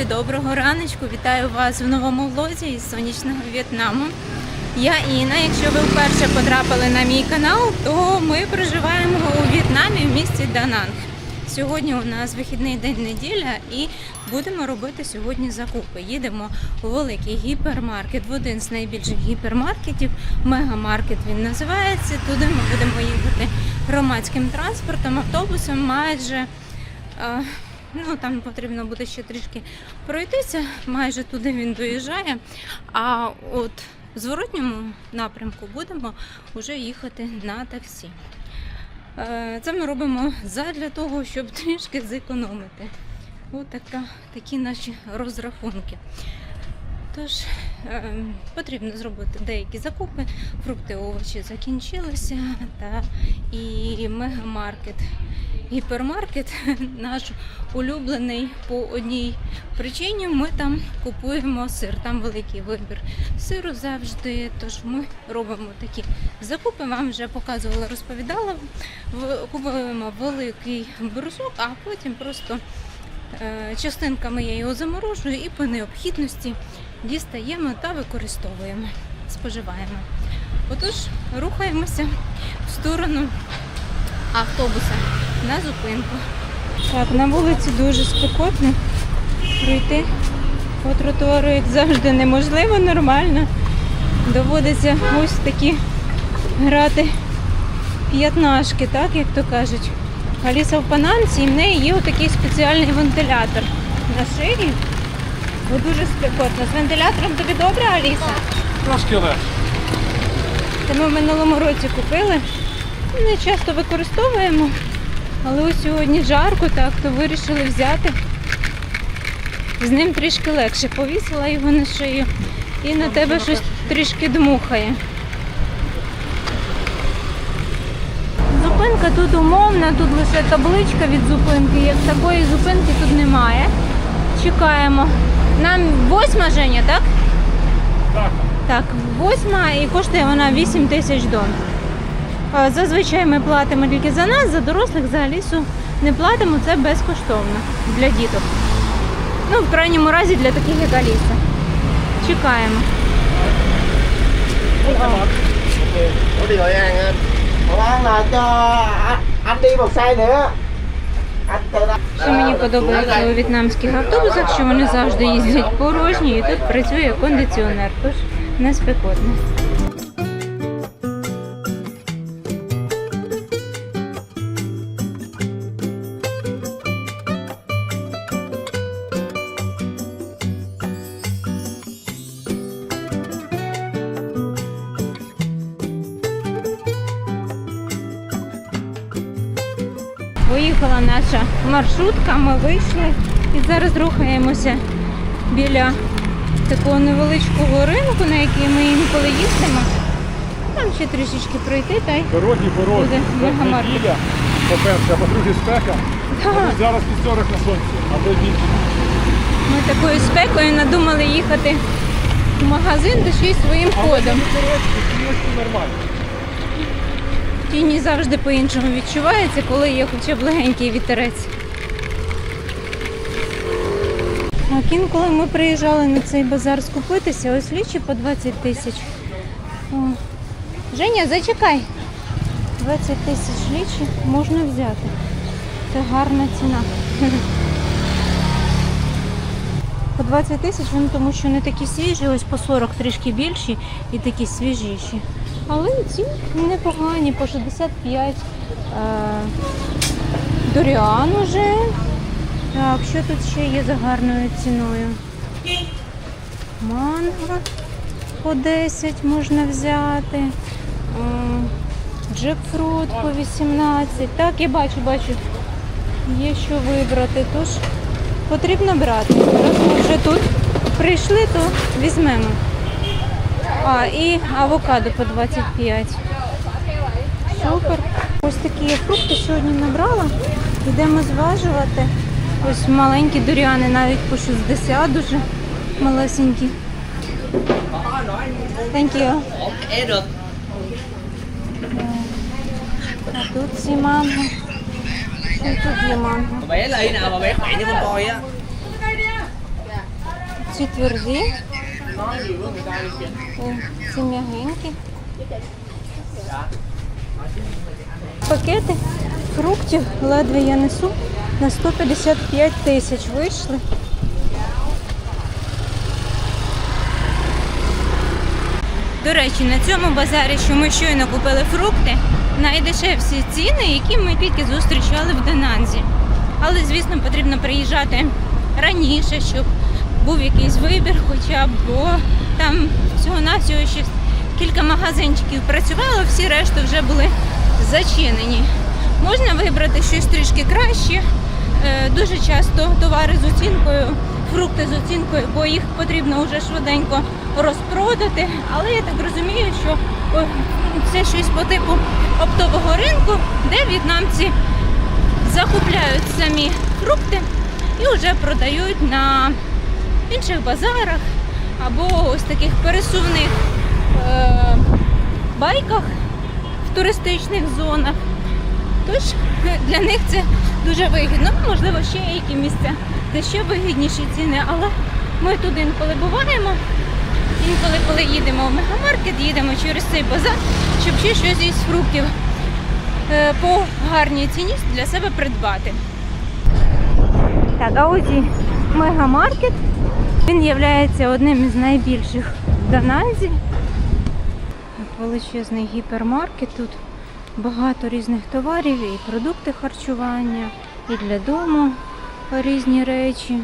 Друзі! Доброго раночку! Вітаю вас в новому влозі із сонячного В'єтнаму. Я Інна. Якщо ви вперше потрапили на мій канал, то ми проживаємо у В'єтнамі в місті Дананг. Сьогодні у нас вихідний день неділя і будемо робити сьогодні закупи. Їдемо у великий гіпермаркет, в один з найбільших гіпермаркетів. Мегамаркет він називається. Туди ми будемо їхати громадським транспортом, автобусом майже. Ну, там потрібно буде ще трішки пройтися, майже туди він доїжджає. А от в зворотньому напрямку будемо вже їхати на таксі. Е, Це ми робимо задля того, щоб трішки зекономити. Ось такі наші розрахунки. Тож е, потрібно зробити деякі закупи, фрукти, овочі закінчилися, та і мегамаркет, гіпермаркет наш улюблений по одній причині. Ми там купуємо сир, там великий вибір сиру завжди. Тож ми робимо такі закупи. Вам вже показувала, розповідала. Купуємо великий брусок, а потім просто е, частинками я його заморожую і по необхідності дістаємо та використовуємо, споживаємо. Отож, рухаємося в сторону автобуса на зупинку. Так, на вулиці дуже спекотно. Пройти по тротуару, як завжди, неможливо нормально. Доводиться ось такі грати п'ятнашки, так як то кажуть. Аліса в панамці і в неї є отакий спеціальний вентилятор на шиї. Бо дуже спекотно. З вентилятором тобі добре, Аліса? Трошки легше. Це ми в минулому році купили. Не часто використовуємо, але ось сьогодні жарко, так, то вирішили взяти. З ним трішки легше. Повісила його на шию і на тебе щось трішки дмухає. Зупинка тут умовна, тут лише табличка від зупинки. Як такої зупинки тут немає. Чекаємо. Нам восьма Женя, так? Так. Так, восьма і коштує вона 8 тисяч дон. Зазвичай ми платимо тільки за нас, за дорослих, за Алісу не платимо, це безкоштовно для діток. Ну, в крайньому разі для таких, як Аліса. Чекаємо. có điều ăn anh ăn là cho anh, anh đi một xe nữa anh từ đó Що мені подобається у в'єтнамських автобусах, що вони завжди їздять порожні і тут працює кондиціонер, тож не спекотно. Поїхала наша маршрутка, ми вийшли і зараз рухаємося біля такого невеличкого ринку, на який ми інколи їздимо. Там ще трішечки пройти, та й Дорогі. Буде мегамаркет. По-перше, а по-друге, спека. Так. Зараз під 40 на сонці, а то більше. ми такою спекою надумали їхати в магазин, та ще й своїм ходом. Тіночки нормально. Тіні завжди по-іншому відчувається, коли є хоча б легенький вітерець. Так, інколи ми приїжджали на цей базар скупитися, ось лічі по 20 тисяч. Женя, зачекай. 20 тисяч лічі можна взяти. Це гарна ціна. По 20 тисяч, вони тому що не такі свіжі, ось по 40 трішки більші і такі свіжіші. Але ці непогані, по 65. Е, Доріан уже. Так, що тут ще є за гарною ціною? Манго по 10 можна взяти. Е, Джекфрут по 18. Так, я бачу, бачу. Є що вибрати. Тож потрібно брати. Раз ми вже тут прийшли, то візьмемо. А, і авокадо по 25. Супер. Ось такі фрукти сьогодні набрала. Йдемо зважувати. Ось маленькі дуріани навіть по 60 дуже малесенькі. Thank you. А тут ці манго. І тут є манго. Ці тверді. Ці м'ягенькі. Пакети фруктів ледве я несу на 155 тисяч вийшли. До речі, на цьому базарі, що ми щойно купили фрукти, найдешевші ціни, які ми тільки зустрічали в Денанзі. Але, звісно, потрібно приїжджати раніше, щоб був якийсь вибір, хоча б бо там всього-навсього ще кілька магазинчиків працювало, всі решта вже були зачинені. Можна вибрати щось трішки краще. Е, Дуже часто товари з оцінкою, фрукти з оцінкою, бо їх потрібно вже швиденько розпродати. Але я так розумію, що це щось по типу оптового ринку, де в'єтнамці закупляють самі фрукти і вже продають на інших базарах або ось таких пересувних е, байках в туристичних зонах. Тож для них це дуже вигідно. Ну, Можливо, ще є які місця, де ще вигідніші ціни, але ми туди інколи буваємо. Інколи, коли їдемо в мегамаркет, їдемо через цей базар, щоб ще щось із фруктів е, по гарній ціні для себе придбати. Так, а ось і мегамаркет. Він є одним із найбільших в Даназі. Величезний гіпермаркет. Тут багато різних товарів, і продукти харчування, і для дому різні речі.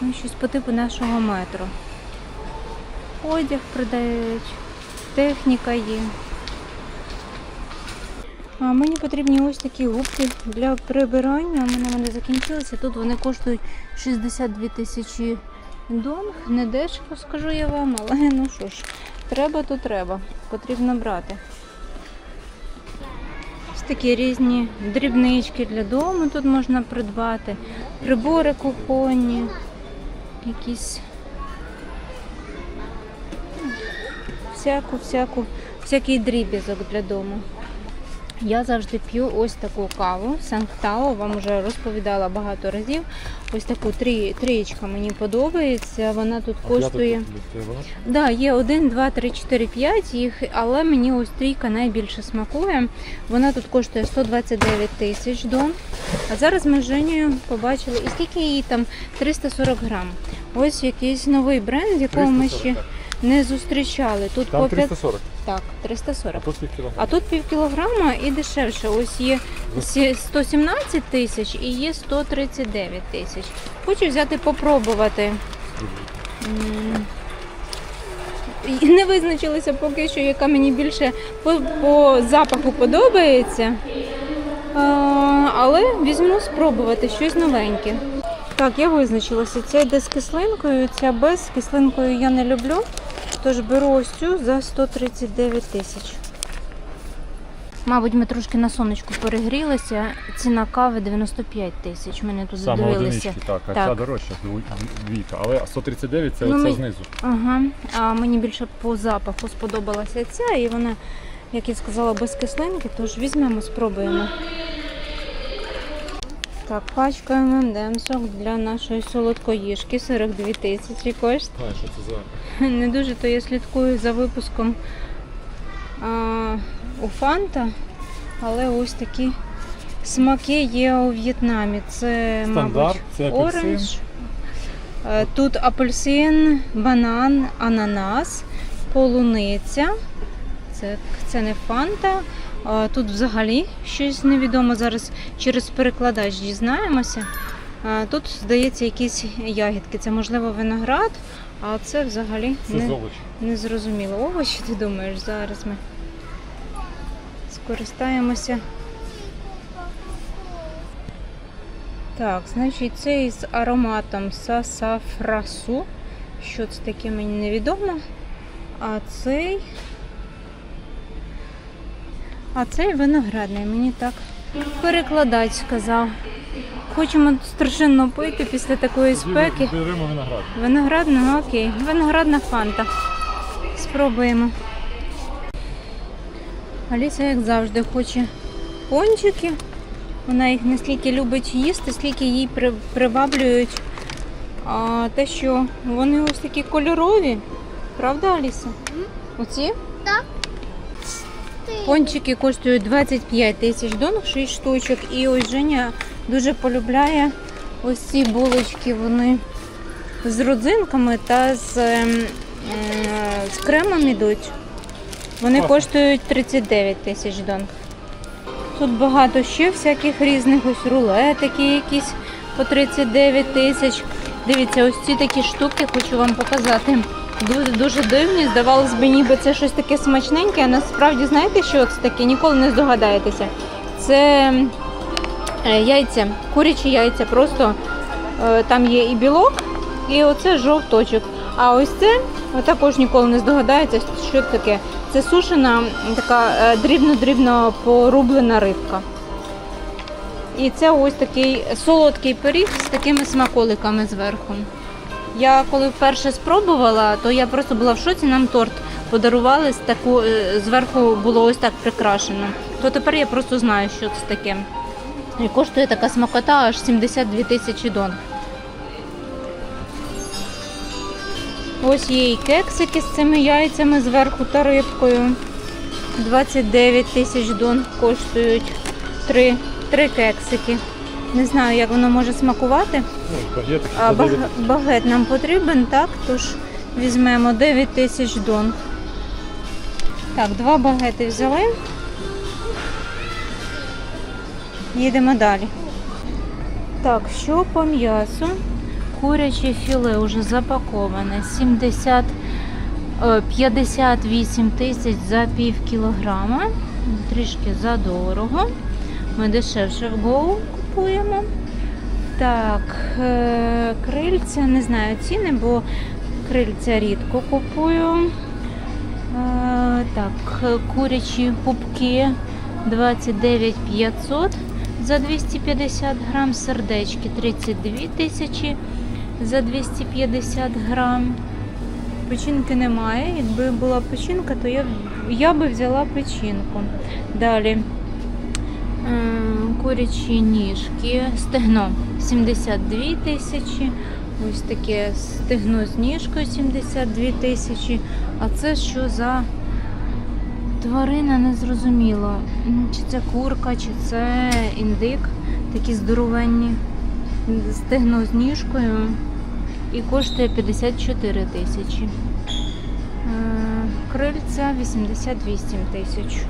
Ну, щось по типу нашого метро. Одяг продають, техніка є. А мені потрібні ось такі губки для прибирання. У мене вони закінчилися. Тут вони коштують 62 тисячі донг. Не дешево, скажу я вам, але ну що ж, треба, то треба. Потрібно брати. Ось такі різні дрібнички для дому тут можна придбати. Прибори кухонні, якісь всяку, всяку, всякий дріб'язок для дому. Я завжди п'ю ось таку каву. Санктао, вам вже розповідала багато разів. Ось таку три, трієчка мені подобається. Вона тут коштує. Да, є 1, 2, 3, 4, 5 їх, але мені ось трійка найбільше смакує. Вона тут коштує 129 тисяч дон. А зараз ми з Женєю побачили, і скільки її там 340 грам. Ось якийсь новий бренд, з якого ми ще не зустрічали. Тут Там по 5... 340, Так, 340. а тут пів кілограма. А тут пів кілограма і дешевше. Ось є 117 тисяч і є 139 тисяч. Хочу взяти попробувати. І Не визначилися поки що, яка мені більше по, по запаху подобається. А, але візьму спробувати щось новеньке. Так, я визначилася. Ця йде з кислинкою, ця без з кислинкою я не люблю. Тож беру ось цю за 139 тисяч. Мабуть, ми трошки на сонечку перегрілися. Ціна кави 95 тисяч. Мене тут Саме дивилися. одинички, так, а Так. ця дорожча, дві- двійка. Але 139 це Ну, оце ми- знизу. Ага. А мені більше по запаху сподобалася ця, і вона, як я сказала, без кислинки, тож візьмемо, спробуємо. Так, пачка ММДМсок для нашої солодкоїжки 42 тисячі коштує. А, що це за Не дуже, то я слідкую за випуском а, у Фанта, але ось такі смаки є у В'єтнамі. Це, Стандарт, мабуть, це апельсин. оранж. Е, Тут апельсин, банан, ананас, полуниця. Це, це не фанта. Тут взагалі щось невідомо. Зараз через перекладач дізнаємося. Тут, здається, якісь ягідки. Це можливо виноград, а це взагалі це не, не зрозуміло. Овочі, ти думаєш, зараз ми скористаємося. Так, значить, це із ароматом сасафрасу. Що це таке, мені невідомо. А цей. А цей виноградний, мені так перекладач сказав. Хочемо страшенно пити після такої спеки. Беремо виноград. Виноградна, окей. Виноградна фанта. Спробуємо. Аліса, як завжди, хоче пончики. Вона їх не стільки любить їсти, скільки їй приваблюють А те, що вони ось такі кольорові. Правда, Аліса? Оці? Так. Пончики коштують 25 тисяч донг, 6 штучок. І ось Женя дуже полюбляє ось ці булочки. Вони з родзинками та з, ем, е, з кремом ідуть. Вони коштують 39 тисяч донг. Тут багато ще всяких різних ось рулетики якісь по 39 тисяч. Дивіться, ось ці такі штуки хочу вам показати. Дуже, дуже дивні. Здавалось би, ніби це щось таке смачненьке, а насправді знаєте, що це таке? Ніколи не здогадаєтеся. Це е, яйця, курячі яйця. Просто е, там є і білок, і оце жовточок. А ось це ви також ніколи не здогадаєтеся, що це таке. Це сушена така е, дрібно-дрібно порублена рибка. І це ось такий солодкий пиріг з такими смаколиками зверху. Я коли вперше спробувала, то я просто була в шоці, нам торт подарували з таку, е, зверху було ось так прикрашено. То тепер я просто знаю, що це таке. І коштує така смакота аж 72 тисячі дон. Ось є і кексики з цими яйцями зверху та рибкою. 29 тисяч дон коштують три, три кексики. Не знаю, як воно може смакувати. А баг- багет нам потрібен, так? Тож візьмемо 9 тисяч дон. Так, два багети взяли. Їдемо далі. Так, що по м'ясу? Куряче філе вже запаковане. 70, е, 58 тисяч за пів кілограма. Трішки задорого. Ми дешевше в Go купуємо. Так, е, крильця, не знаю ціни, бо крильця рідко купую. Е, Так, е, курячі пупки 29 500 за 250 грам, сердечки 32 тисячі за 250 грам. Печінки немає. Якби була печінка, то я, я би взяла печінку. Далі Курячі ніжки, стегно 72 тисячі. Ось таке стегно з ніжкою 72 тисячі. А це що за тварина не зрозуміло. М, Чи це курка, чи це індик. Такі здоровенні. Стегно з ніжкою і коштує 54 тисячі. Е, Крильця 88 тисяч.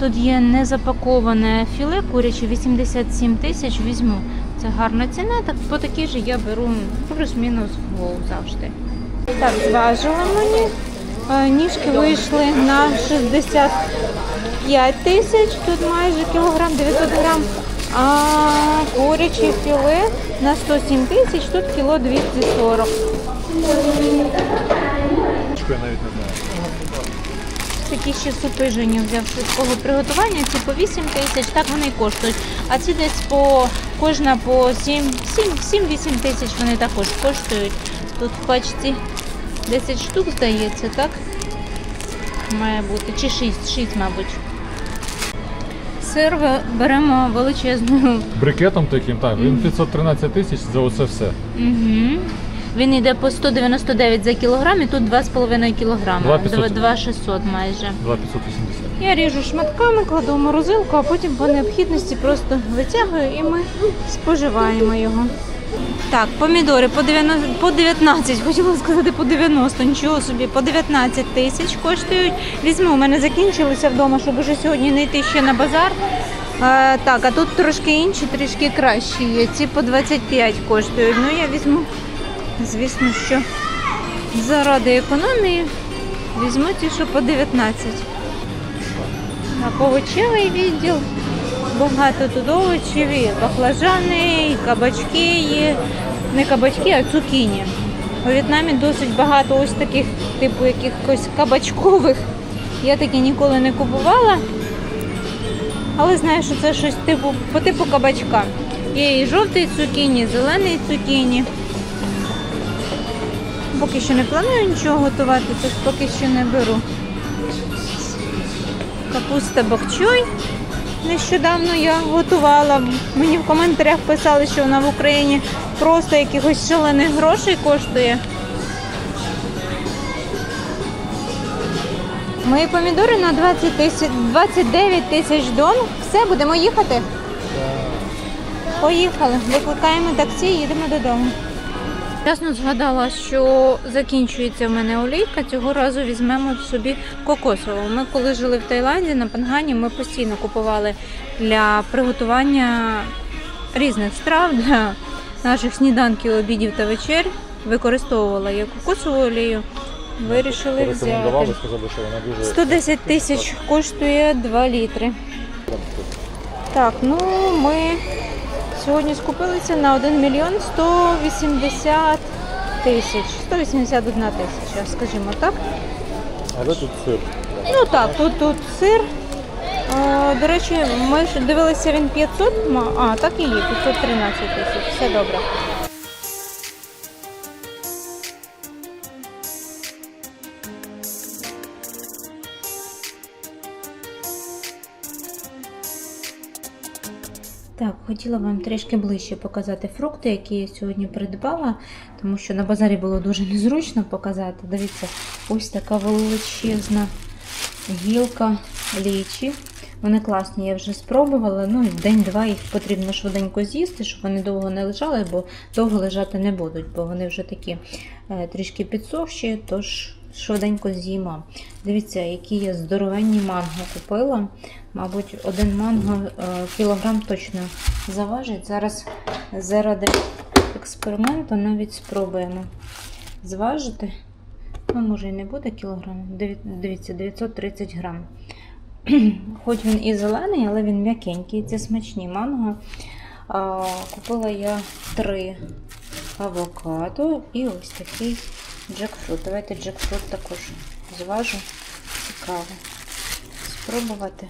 Тут є незапаковане філе куряче 87 тисяч візьму. Це гарна ціна, так по такій же я беру плюс-мінус в завжди. Так, зважили мені. Е, Ніжки вийшли на 65 тисяч, тут майже кілограм 900 грам. А куряче філе на 107 тисяч, тут кіло 240. я навіть не знаю. Такі ще супи Женя взяв швидкого приготування, ці по 8 тисяч, так вони і коштують. А ці десь по кожна по 7 7-8 тисяч вони також коштують. Тут в пачці 10 штук, здається, так? Має бути. Чи 6, 6, мабуть. Сир беремо величезну. Брикетом таким, так, він 513 тисяч за оце все. Угу. Він йде по 199 за кілограм і тут 2,5 кілограма. 2,500. 2,600 майже. 2580. Я ріжу шматками, кладу в морозилку, а потім по необхідності просто витягую і ми споживаємо його. Так, помідори по 90, по 19, хотіла сказати по 90, нічого собі, по 19 тисяч коштують. Візьму, у мене закінчилися вдома, щоб уже сьогодні не йти ще на базар. Е, так, а тут трошки інші, трішки кращі є. Ці по 25 коштують. Ну я візьму, звісно, що заради економії візьму ті, що по 19. Так, овочевий відділ. Багато тут овочів, і баклажани, і кабачки є. Не кабачки, а цукіні. У В'єтнамі досить багато ось таких, типу якихось кабачкових. Я такі ніколи не купувала. Але знаю, що це щось типу, по типу кабачка. Є і жовтий цукіні, і зелений цукіні. Поки що не планую нічого готувати, тож поки що не беру. Капуста бокчой нещодавно я готувала. Мені в коментарях писали, що вона в Україні просто якихось шалених грошей коштує. Мої помідори на 20 тисяч, 29 тисяч дон. Все, будемо їхати. Поїхали. Викликаємо таксі і їдемо додому. Ясно згадала, що закінчується в мене олійка. Цього разу візьмемо собі кокосову. Ми коли жили в Таїланді на Пангані, ми постійно купували для приготування різних страв для наших сніданків, обідів та вечер. Використовувала я кокосову олію. Вирішили взяти. сказали, що вона дуже 110 тисяч коштує 2 літри. Так, ну ми сьогодні скупилися на 1 мільйон 180 тисяч. 181 тисяча, скажімо так. Але тут сир. Ну так, тут, тут сир. Е, До речі, ми ж дивилися він 500, а так і є, 513 тисяч. Все добре. Хотіла вам трішки ближче показати фрукти, які я сьогодні придбала, тому що на базарі було дуже незручно показати. Дивіться, ось така величезна гілка лічі. Вони класні, я вже спробувала. Ну, день-два їх потрібно швиденько з'їсти, щоб вони довго не лежали, бо довго лежати не будуть, бо вони вже такі е, трішки підсохші, тож швиденько з'їмо. Дивіться, які я здоровенні манго купила. Мабуть, один манго е, кілограм точно заважить. Зараз заради експерименту навіть спробуємо зважити. Ну, може і не буде кілограм. Дивіться, 930 грам. Хоч він і зелений, але він м'якенький. Це смачні манго. Купила я три авокадо і ось такий джекфрут. Давайте джекфрут також зважу. Цікаво. Спробувати.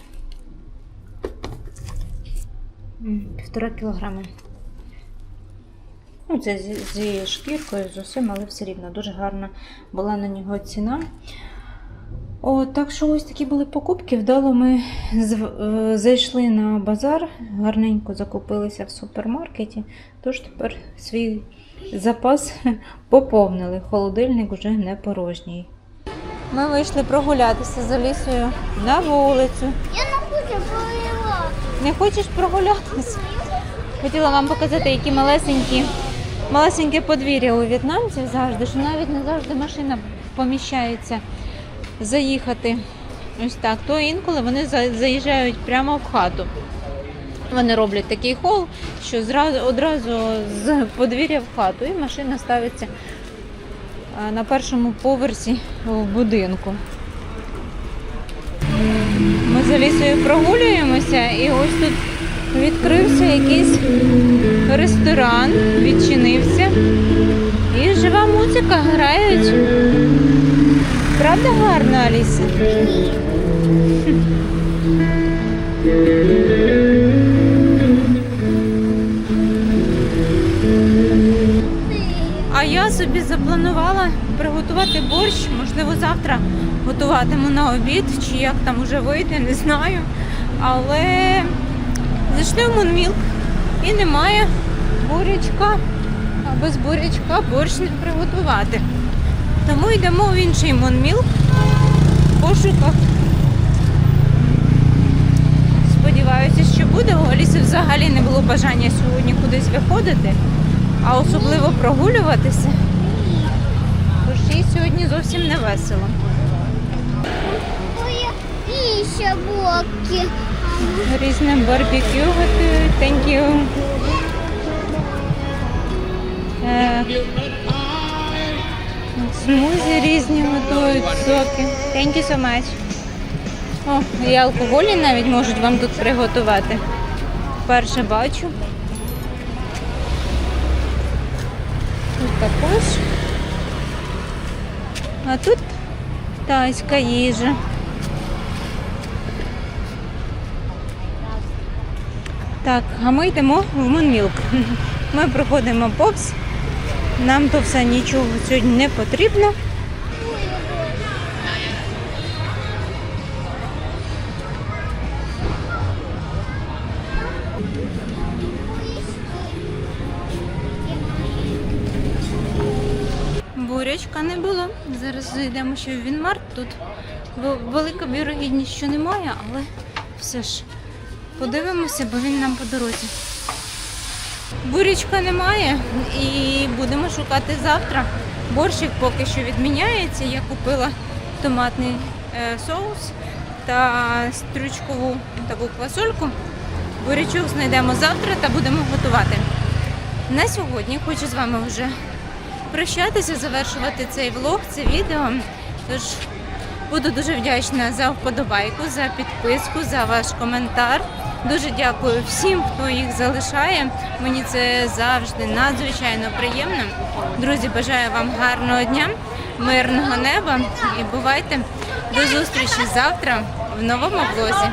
Півтора кілограми. Ну, це зі, зі шкіркою, з усім, але все рівно дуже гарна була на нього ціна. О, так що ось такі були покупки. Вдало ми е, зайшли на базар, гарненько закупилися в супермаркеті, тож тепер свій запас поповнили. Холодильник вже не порожній. Ми вийшли прогулятися з Алісою на вулицю. Я не хочу. Не хочеш прогулятися? Хотіла вам показати, які малесенькі, малесеньке подвір'я у в'єтнамців завжди, що навіть не завжди машина поміщається заїхати ось так. То інколи вони заїжджають прямо в хату. Вони роблять такий хол, що зразу одразу з подвір'я в хату, і машина ставиться на першому поверсі в будинку. Ми з Алісою прогулюємося і ось тут відкрився якийсь ресторан, відчинився. І жива музика грають. Правда гарно, Аліса? А я собі запланувала приготувати борщ. Можливо, завтра готуватиму на обід, чи як там уже вийде, не знаю. Але зайшли в Мунмілк і немає бурячка. А без бурячка борщ не приготувати. Тому йдемо в інший Мунмілк в пошуках. Сподіваюся, що буде. У Аліси взагалі не було бажання сьогодні кудись виходити, а особливо прогулюватися. Тож їй сьогодні зовсім не весело. І ще блоки. Різне барбекю готують. Thank you. Е, Смузі різні готують, соки. Thank you so much. О, і алкоголі навіть можуть вам тут приготувати. Вперше бачу. Тут також. А тут тайська їжа. Так, а ми йдемо в Монмілк. Ми проходимо повз. Нам то все нічого сьогодні не потрібно. Зараз зайдемо ще в Вінмарт. Тут ве- велика вірогідність, що немає, але все ж подивимося, бо він нам по дорозі. Бурячка немає і будемо шукати завтра. Борщик поки що відміняється. Я купила томатний е, соус та стручкову таку квасольку. Бурячок знайдемо завтра та будемо готувати. На сьогодні хочу з вами вже прощатися, завершувати цей влог, це відео. Тож буду дуже вдячна за вподобайку, за підписку, за ваш коментар. Дуже дякую всім, хто їх залишає. Мені це завжди надзвичайно приємно. Друзі, бажаю вам гарного дня, мирного неба і бувайте до зустрічі завтра в новому влозі.